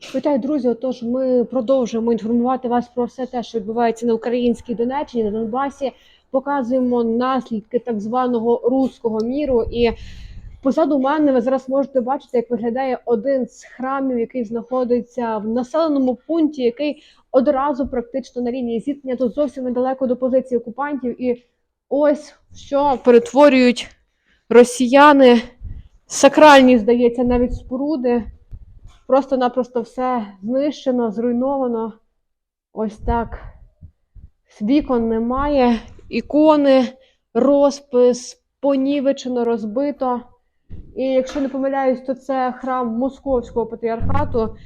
Вітаю, друзі. Отож, ми продовжуємо інформувати вас про все те, що відбувається на українській Донеччині, на Донбасі. Показуємо наслідки так званого руського міру. І позаду мене ви зараз можете бачити, як виглядає один з храмів, який знаходиться в населеному пункті, який одразу практично на лінії зіткнення тут зовсім недалеко до позиції окупантів. І ось що перетворюють росіяни. Сакральні, здається, навіть споруди. Просто-напросто все знищено, зруйновано. Ось так. Вікон немає, ікони, розпис, понівечено, розбито. І якщо не помиляюсь, то це храм Московського патріархату.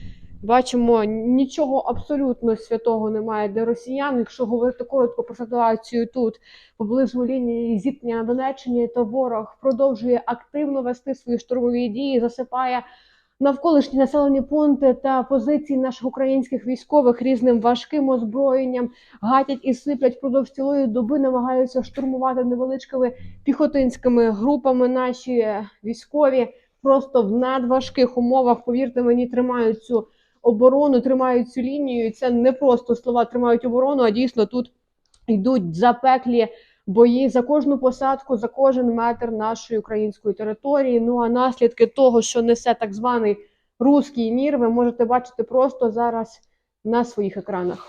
Бачимо, нічого абсолютно святого немає для росіян. Якщо говорити коротко про ситуацію тут, поблизу лінії зіткнення на Донеччині, то ворог продовжує активно вести свої штурмові дії, засипає навколишні населені пункти та позиції наших українських військових різним важким озброєнням гатять і сиплять впродовж цілої доби, намагаються штурмувати невеличкими піхотинськими групами наші військові. Просто в надважких умовах, повірте мені, тримають цю оборону, тримають цю лінію. Це не просто слова тримають оборону, а дійсно тут йдуть запеклі бої за кожну посадку, за кожен метр нашої української території. Ну а наслідки того, що несе так званий руський мір, ви можете бачити просто зараз на своїх екранах.